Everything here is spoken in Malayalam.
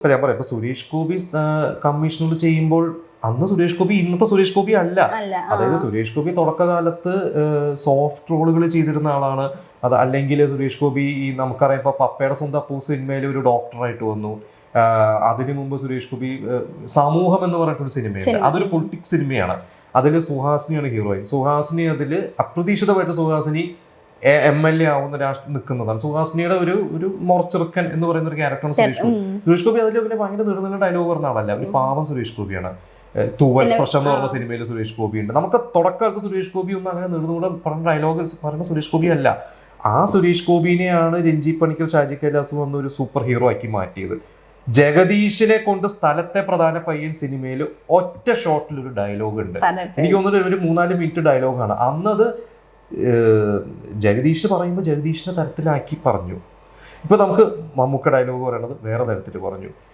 ഇപ്പൊ ഞാൻ പറയാം ഇപ്പൊ സുരേഷ് ഗോപി കമ്മീഷണർ ചെയ്യുമ്പോൾ അന്ന് സുരേഷ് ഗോപി ഇന്നത്തെ സുരേഷ് ഗോപി അല്ല. അതായത് സുരേഷ് ഗോപി തുടക്കകാലത്ത് സോഫ്റ്റ് റോളുകൾ ചെയ്തിരുന്ന ആളാണ്. അത് അല്ലെങ്കിൽ സുരേഷ് ഗോപി ഈ നമുക്കറിയാം ഇപ്പൊ പപ്പയുടെ സ്വന്തം അപ്പൂ സിനിമയിൽ ഒരു ഡോക്ടറായിട്ട് വന്നു. അതിനു മുമ്പ് സുരേഷ് ഗോപി സമൂഹം എന്ന് പറഞ്ഞിട്ടൊരു സിനിമയുണ്ട്. സിനിമ. അതൊരു പൊളിറ്റിക്സ് സിനിമയാണ്. അതിൽ സുഹാസിനിയാണ് ഹീറോയിൻ. സുഹാസിനി അതിൽ അപ്രതീക്ഷിതമായിട്ട് സുഹാസിനി എം എൽ എ ആവുന്ന രാഷ്ട്രീയം നിൽക്കുന്നതാണ്. സുഹാസിനിയുടെ ഒരു ഒരു മൊറച്ചെറുക്കൻ എന്ന് പറയുന്ന ഒരു ക്യാരക്ടറാണ് സുരേഷ് ഗോപി. സുരേഷ് ഗോപി അതിൽ പിന്നെ ഭയങ്കര നീളുന്ന ഡയലോഗ് പറഞ്ഞ ആളല്ല. ഒരു പാവം സുരേഷ് ഗോപിയാണ്. തൂവൽ സ്പർശം എന്ന് പറഞ്ഞ സിനിമയിൽ സുരേഷ് ഗോപി ഉണ്ട്. നമുക്ക് തുടക്കമൊക്കെ സുരേഷ് ഗോപി ഒന്നും അങ്ങനെ നീളുന്നൂടെ പറഞ്ഞ ഡയലോഗ് പറഞ്ഞ സുരേഷ് ഗോപി അല്ല. ആ സുരേഷ് ഗോപിനെയാണ് രഞ്ജി പണിക്കർ ഷാജി കൈലാസ് വന്ന ഒരു സൂപ്പർ ഹീറോ ആക്കി മാറ്റിയത്. ജഗദീഷിനെ കൊണ്ട് സ്ഥലത്തെ പ്രധാന പയ്യൻ സിനിമയിൽ ഒറ്റ ഷോട്ടിൽ ഒരു ഡയലോഗ് ഉണ്ട്. എനിക്ക് തോന്നുന്നത് ഒരു മൂന്നാൽ മിനിറ്റ് ഡയലോഗാണ് അന്നത് ജഗദീഷ് പറയുമ്പോൾ ജഗദീഷിന്റെ തരത്തിലാക്കി പറഞ്ഞു. ഇപ്പോൾ നമുക്ക് മമ്മൂക്ക ഡയലോഗ് പറയണത് വേറെ തരത്തിൽ പറഞ്ഞു.